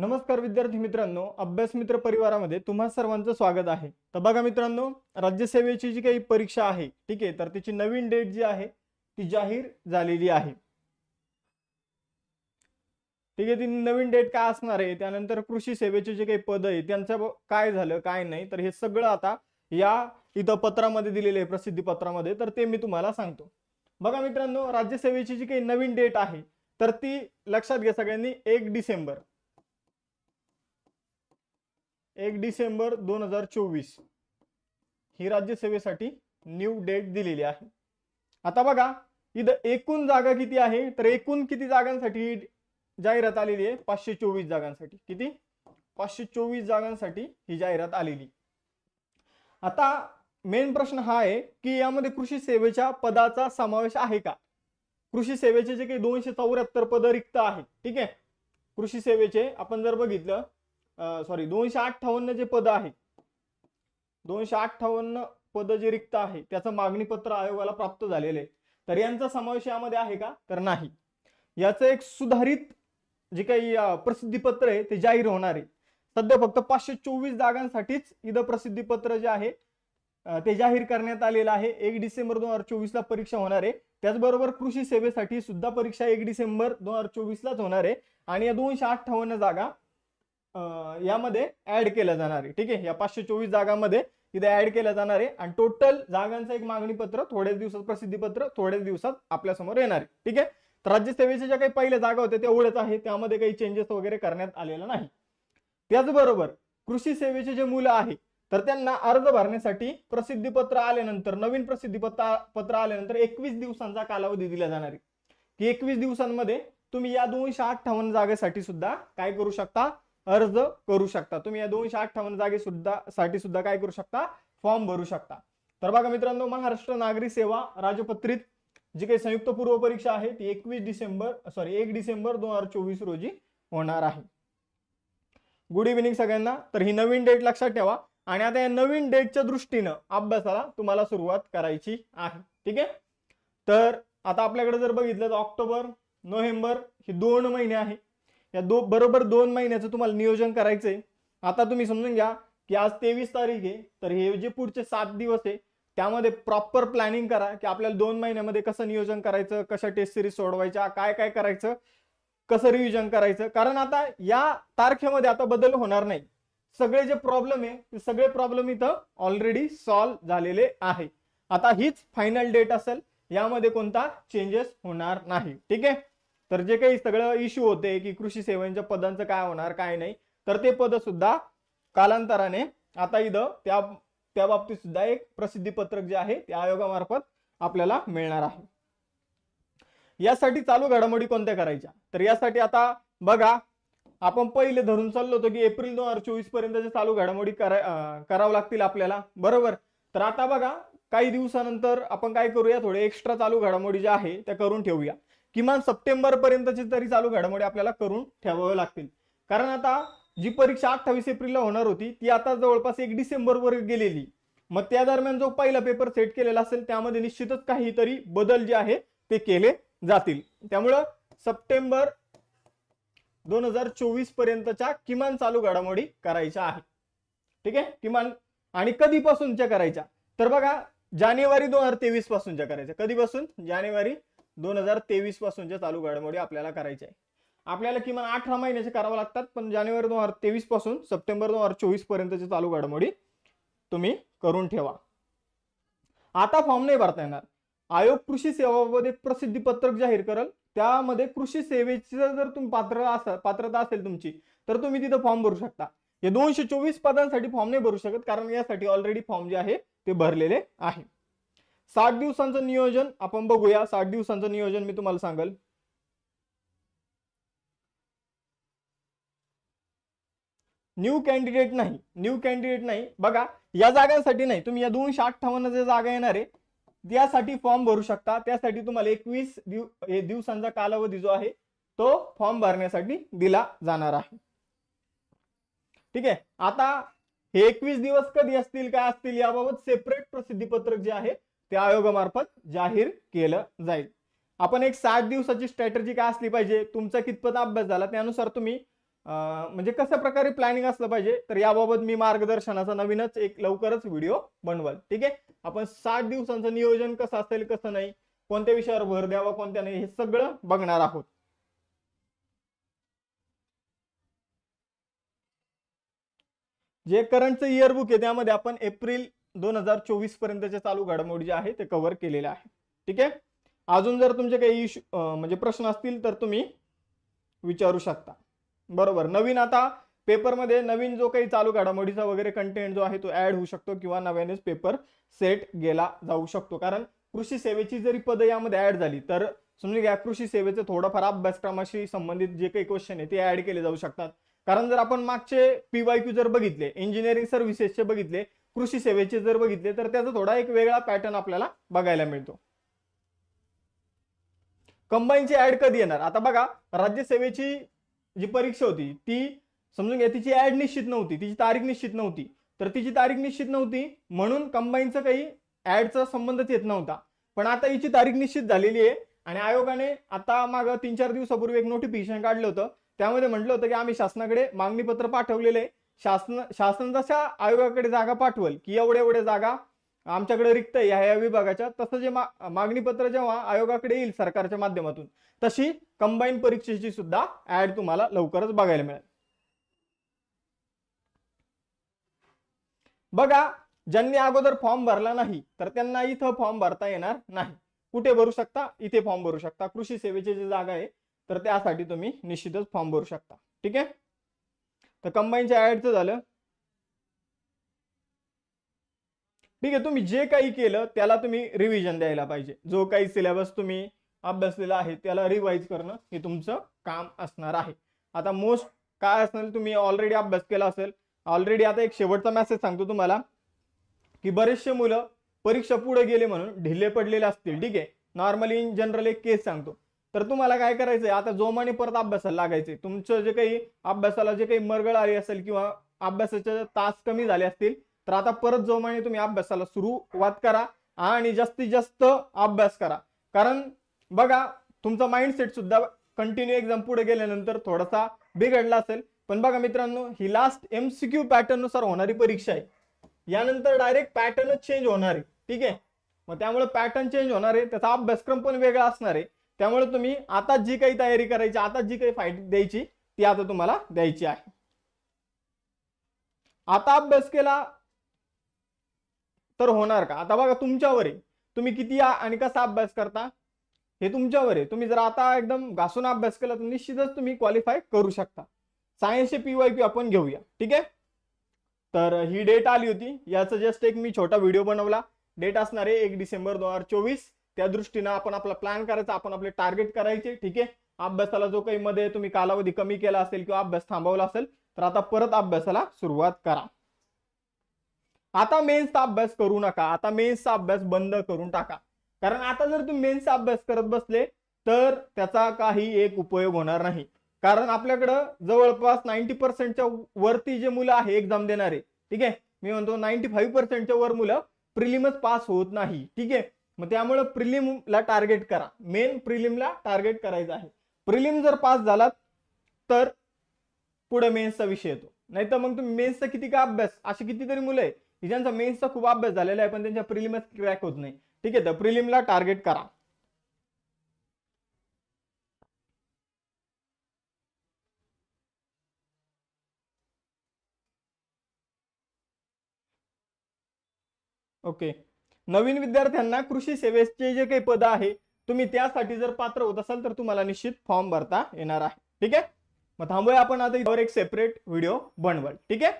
नमस्कार विद्यार्थी मित्रांनो अभ्यास मित्र परिवारामध्ये तुम्हा सर्वांचं स्वागत आहे. तर बघा मित्रांनो राज्यसेवेची जी काही परीक्षा आहे ठीक आहे तर तिची नवीन डेट जी आहे ती जाहीर झालेली आहे. ठीक आहे ती नवीन डेट काय असणार आहे त्यानंतर कृषी सेवेचे जे काही पद आहे त्यांचं काय झालं काय नाही तर हे सगळं आता या इथं पत्रामध्ये दिलेले आहे प्रसिद्धी पत्रामध्ये तर ते मी तुम्हाला सांगतो. बघा मित्रांनो राज्यसेवेची जी काही नवीन डेट आहे तर ती लक्षात घ्या सगळ्यांनी एक डिसेंबर. एक डिसेंबर दोन हजार चोवीस. ही राज्यसेवेसाठी न्यू डेट दिलेली आहे. आता बघा इथं एकूण जागा किती आहे? तर एकूण किती जागांसाठी ही जाहिरात आलेली आहे? पाचशे चोवीस जागांसाठी. किती? पाचशे चोवीस जागांसाठी ही जाहिरात आलेली. आता मेन प्रश्न हा आहे की यामध्ये कृषी सेवेच्या पदाचा समावेश आहे का? कृषी सेवेचे जे काही दोनशे चौऱ्याहत्तर पद रिक्त आहेत ठीक आहे? कृषी सेवेचे आपण जर बघितलं सॉरी दोनशे अठ्ठावन्न जे पद आहे दोनशे अठ्ठावन्न पद जे रिक्त आहे त्याचं मागणी पत्र आयोगाला प्राप्त झालेलं आहे. तर यांचा समावेश यामध्ये आहे का? तर नाही. याचं एक सुधारित जे काही प्रसिद्धीपत्र आहे ते जाहीर होणार आहे. सध्या फक्त पाचशे चोवीस जागांसाठीच इथं प्रसिद्धीपत्र जे आहे ते जाहीर करण्यात आलेलं आहे. एक डिसेंबर दोन हजार चोवीस ला परीक्षा होणार आहे. त्याचबरोबर कृषी सेवेसाठी सुद्धा परीक्षा एक डिसेंबर दोन हजार चोवीस लाच होणार आहे. आणि या दोनशे अठ्ठावन्न जागा यामध्ये ऍड केल्या जाणार. आहे ठीक आहे? या पाचशे चोवीस जागांमध्ये इथे ऍड केल्या जाणार. आहे आणि टोटल जागांचं एक मागणी पत्र थोड्याच दिवसात प्रसिद्धी पत्र थोड्याच दिवसात आपल्यासमोर येणार आहे. ठीक आहे? तर राज्यसेवेच्या ज्या काही पहिल्या जागा होत्या तेवढ्याच आहे त्यामध्ये काही चेंजेस वगैरे करण्यात आलेला नाही. त्याचबरोबर कृषी सेवेचे जे मुलं आहे तर त्यांना अर्ज भरण्यासाठी प्रसिद्धी पत्र आल्यानंतर नवीन प्रसिद्धीपत्र पत्र आल्यानंतर एकवीस दिवसांचा कालावधी दिला जाणार आहे. की एकवीस दिवसांमध्ये तुम्ही या दोनशे अठ्ठावन्न जागेसाठी सुद्धा काय करू शकता? अर्ज करू शकता. तुम्ही या दोनशे अठ्ठावन्न जागे सुद्धा साठी सुद्धा काय करू शकता? फॉर्म भरू शकता. तर बघा मित्रांनो महाराष्ट्र नागरी सेवा राजपत्रित जी काही संयुक्त पूर्व परीक्षा आहे ती एकवीस डिसेंबर सॉरी एक डिसेंबर दोन हजार चोवीस रोजी होणार आहे. गुड इव्हिनिंग सगळ्यांना. तर ही नवीन डेट लक्षात ठेवा. आणि आता या नवीन डेटच्या दृष्टीनं अभ्यासाला तुम्हाला सुरुवात करायची आहे. ठीक आहे? तर आता आपल्याकडे जर बघितलं तर ऑक्टोबर नोव्हेंबर हे दोन महिने आहे या दो बरोबर दोन महिन्याचं तुम्हाला नियोजन करायचंय. आता तुम्ही समजून घ्या की आज तेवीस तारीख आहे तर हे जे पुढचे सात दिवस आहे त्यामध्ये प्रॉपर प्लॅनिंग करा की आपल्याला दोन महिन्यामध्ये कसं नियोजन करायचं कशा टेस्ट सिरीज सोडवायच्या काय काय करायचं कसं रिव्हिजन करायचं. कारण आता या तारखेमध्ये आता बदल होणार नाही. सगळे जे प्रॉब्लेम आहे ते सगळे प्रॉब्लेम इथं ऑलरेडी सॉल्व्ह झालेले आहे. आता हीच फायनल डेट असेल यामध्ये कोणता चेंजेस होणार नाही. ठीक आहे? तर जे काही सगळं इश्यू होते की कृषी सेवांच्या पदांचं काय होणार काय नाही तर ते पद सुद्धा कालांतराने आता इथं त्या त्या बाबतीत सुद्धा एक प्रसिद्धी पत्रक जे आहे ते आयोगामार्फत आपल्याला मिळणार आहे. यासाठी चालू घडामोडी कोणत्या करायच्या? तर यासाठी आता बघा आपण पहिले धरून चाललो होतो की एप्रिल दोन हजार चोवीस पर्यंतच्या चालू घडामोडी करा करावं लागतील आपल्याला. बरोबर? तर आता बघा काही दिवसानंतर आपण काय करूया थोडे एक्स्ट्रा चालू घडामोडी ज्या आहे त्या करून ठेवूया. किमान सप्टेंबर पर्यंतची तरी चालू घडामोडी आपल्याला करून ठेवाव्या लागतील. कारण आता जी परीक्षा अठ्ठावीस एप्रिलला होणार होती ती आता जवळपास एक डिसेंबरवर गेलेली. मग त्या दरम्यान जो पहिला पेपर सेट केलेला असेल त्यामध्ये निश्चितच काहीतरी बदल जे आहे ते केले जातील. त्यामुळं सप्टेंबर दोन हजार चोवीस पर्यंतच्या किमान चालू घडामोडी करायच्या आहेत. ठीक आहे? किमान आणि कधीपासूनच्या करायच्या? तर बघा जानेवारी दोन हजार तेवीस पासूनच्या करायच्या. कधीपासून? जानेवारी दोन हजार तेवीस पासूनच्या चालू घडामोडी आपल्याला करायच्या आहे. आपल्याला किमान अठरा महिन्याचे करावं लागतात पण जानेवारी दोन हजार तेवीसपासून सप्टेंबर दोन हजार चोवीस पर्यंतच्या चालू घडामोडी तुम्ही करून ठेवा. आता फॉर्म नाही भरता येणार. आयोग कृषी सेवाबाबत एक प्रसिद्धी पत्रक जाहीर करेल. त्यामध्ये कृषी सेवेची जर तुम्ही पात्र असाल पात्रता असेल तुमची तर तुम्ही तिथं फॉर्म भरू शकता. हे दोनशे चोवीस पदांसाठी फॉर्म नाही भरू शकत कारण यासाठी ऑलरेडी फॉर्म जे आहे ते भरलेले आहे. साठ दिवसांचं नियोजन आपण बघूया. साठ दिवसांचं नियोजन मी तुम्हाला सांगेल. न्यू कॅन्डिडेट नाही. न्यू कॅन्डिडेट नाही. बघा या जागांसाठी नाही. तुम्ही या दोनशे अठ्ठावन्न जे जागा येणार आहे त्यासाठी फॉर्म भरू शकता. त्यासाठी तुम्हाला एकवीस दिव दिवसांचा कालावधी जो आहे तो फॉर्म भरण्यासाठी दिला जाणार आहे. ठीक आहे? आता हे एकवीस दिवस कधी असतील काय असतील याबाबत सेपरेट प्रसिद्धीपत्रक जे आहे ते आयोगामार्फत जाहीर केलं जाईल. आपण एक सात दिवसाची स्ट्रॅटर्जी काय असली पाहिजे? तुमचा कितपत अभ्यास झाला? त्यानुसार तुम्ही म्हणजे कशा प्रकारे प्लॅनिंग असलं पाहिजे? तर याबाबत मी मार्गदर्शनाचा नवीनच एक लवकरच व्हिडिओ बनवाल. ठीक आहे? आपण सात दिवसांचं नियोजन कसं असेल कसं नाही? कोणत्या विषयावर भर द्यावा कोणत्या नाही हे सगळं बघणार आहोत. जे करंटचं इयरबुक आहे त्यामध्ये आपण एप्रिल दोन हजार चोवीस पर्यंतचे चालू घडामोडी जे आहे ते कव्हर केलेले आहे ठीक आहे? अजून जर तुमचे काही इशू म्हणजे प्रश्न असतील तर तुम्ही विचारू शकता. बरोबर. नवीन आता पेपरमध्ये नवीन जो काही चालू घडामोडीचा वगैरे कंटेंट जो आहे तो ऍड होऊ शकतो किंवा नव्यानेच पेपर सेट गेला जाऊ शकतो. कारण कृषी सेवेची जरी पदं यामध्ये ऍड झाली तर समजून घ्या कृषी सेवेचे थोडंफार अभ्यासक्रमाशी संबंधित जे काही क्वेश्चन आहे ते ऍड केले जाऊ शकतात. कारण जर आपण मागचे पीवायक्यू जर बघितले इंजिनिअरिंग सर्व्हिसेसचे बघितले कृषी सेवेचे जर बघितले तर त्याचा थोडा एक वेगळा पॅटर्न आपल्याला बघायला मिळतो. कंबाईनची ऍड कधी येणार? आता बघा राज्यसेवेची जी परीक्षा होती ती समजून घ्या तिची ऍड निश्चित नव्हती तिची तारीख निश्चित नव्हती. तर तिची तारीख निश्चित नव्हती म्हणून कंबाईनचं काही ऍडचा संबंधच येत नव्हता. पण आता हिची तारीख निश्चित झालेली आहे आणि आयोगाने आता माग तीन चार दिवसापूर्वी एक नोटिफिकेशन काढलं होतं. त्यामध्ये म्हटलं होतं की आम्ही शासनाकडे मागणी पत्र पाठवलेले आहे. शासन शासन जशा आयोगाकडे जागा पाठवल की एवढ्या एवढ्या जागा आमच्याकडे रिक्त या या विभागाच्या तसं जे मा- मागणी पत्र जेव्हा आयोगाकडे येईल सरकारच्या माध्यमातून तशी कंबाईन परीक्षेची सुद्धा ऍड तुम्हाला लवकरच बघायला मिळेल. बघा ज्यांनी अगोदर फॉर्म भरला नाही तर त्यांना इथं फॉर्म भरता येणार नाही. कुठे भरू शकता? इथे फॉर्म भरू शकता. कृषी सेवेची जी जागा आहे तर त्यासाठी तुम्ही निश्चितच फॉर्म भरू शकता. ठीक आहे? तर कंबाईनच्या ऍडचं झालं. ठीक आहे तुम्ही जे काही केलं त्याला तुम्ही रिव्हिजन द्यायला पाहिजे. जो काही सिलेबस तुम्ही अभ्यासलेला आहे त्याला रिवाईज करणं हे तुमचं काम असणार आहे. आता मोस्ट काय असणार तुम्ही ऑलरेडी अभ्यास केला असेल. ऑलरेडी आता एक शेवटचा मेसेज सांगतो तुम्हाला की बरेचसे मुलं परीक्षा पुढे गेले म्हणून ढिले पडलेले असतील. ठीक आहे नॉर्मली इन जनरल एक केस सांगतो. तर तुम्हाला काय करायचंय? आता जोमाने परत अभ्यासाला लागायचंय. तुमचं जे काही अभ्यासाला जे काही मरगळ आली असेल किंवा अभ्यासाचे तास कमी झाले असतील तर आता परत जोमाने तुम्ही अभ्यासाला सुरुवात करा आणि जास्तीत जास्त अभ्यास करा. कारण बघा तुमचा माइंडसेट सुद्धा कंटिन्यू एक्झाम पुढे गेल्यानंतर थोडासा बिघडला असेल. पण बघा मित्रांनो ही लास्ट एमसीक्यू पॅटर्ननुसार होणारी परीक्षा आहे. यानंतर डायरेक्ट पॅटर्नच चेंज होणार आहे. ठीक आहे? मग त्यामुळे पॅटर्न चेंज होणार आहे. त्याचा अभ्यासक्रम पण वेगळा असणार आहे. त्यामुळे तुम्ही आता जी काही तयारी करायची आता जी काही फाईट द्यायची ती आता तुम्हाला द्यायची आहे. आता अभ्यास केला तर होणार का? आता बघा तुमच्यावर आहे. तुम्ही किती आणि कसा अभ्यास करता? हे तुमच्यावर आहे. तुम्ही जर आता एकदम घासून अभ्यास केला तर निश्चितच तुम्ही क्वालिफाय करू शकता. सायन्सचे पी वाय क्यू आपण घेऊया. ठीक आहे? तर ही डेट आली होती. याचा जस्ट एक मी छोटा व्हिडिओ बनवला. डेट असणार आहे एक डिसेंबर दोन हजार चोवीस. त्या दृष्टीनं आपण आपला प्लॅन करायचा आपण आपले टार्गेट करायचे ठीक आहे? अभ्यासाला जो काही मध्ये तुम्ही कालावधी कमी केला असेल किंवा अभ्यास थांबवला असेल तर आता परत अभ्यासाला सुरुवात करा. आता मेन्सचा अभ्यास करू नका. आता मेन्सचा अभ्यास बंद करून टाका. कारण आता जर तुम्ही मेन्सचा अभ्यास करत बसले तर त्याचा काही एक उपयोग होणार नाही. कारण आपल्याकडं जवळपास नाईन्टी पर्सेंटच्या वरती जे मुलं आहे एक्झाम देणारे ठीक आहे? मी म्हणतो नाईन्टी फाईव्ह पर्सेंटच्या वर मुलं प्रिलिमच पास होत नाही ठीक आहे? मग त्यामुळे प्रिलिमला टार्गेट करा. मेन प्रिलिमला टार्गेट करायचं आहे. प्रिलिम जर पास झालात तर पुढे मेन्सचा विषय येतो. नाहीतर मग तुम्ही मेन्सचा किती का अभ्यास? अशी कितीतरी मुलं आहे. की ज्यांचा मेन्सचा खूप अभ्यास झालेला आहे पण त्यांच्या प्रिलिमच क्रॅक होत नाही. ठीक आहे तर प्रिलिमला टार्गेट करा. ओके नवीन विद्यार्थ्यांना कृषी सेवेचे जे काही पद आहे तुम्ही त्यासाठी जर पात्र होत असाल तर तुम्हाला निश्चित फॉर्म भरता येणार आहे. ठीक आहे? मग थांबूया आपण आता यावर एक सेपरेट व्हिडिओ बनवल ठीक आहे?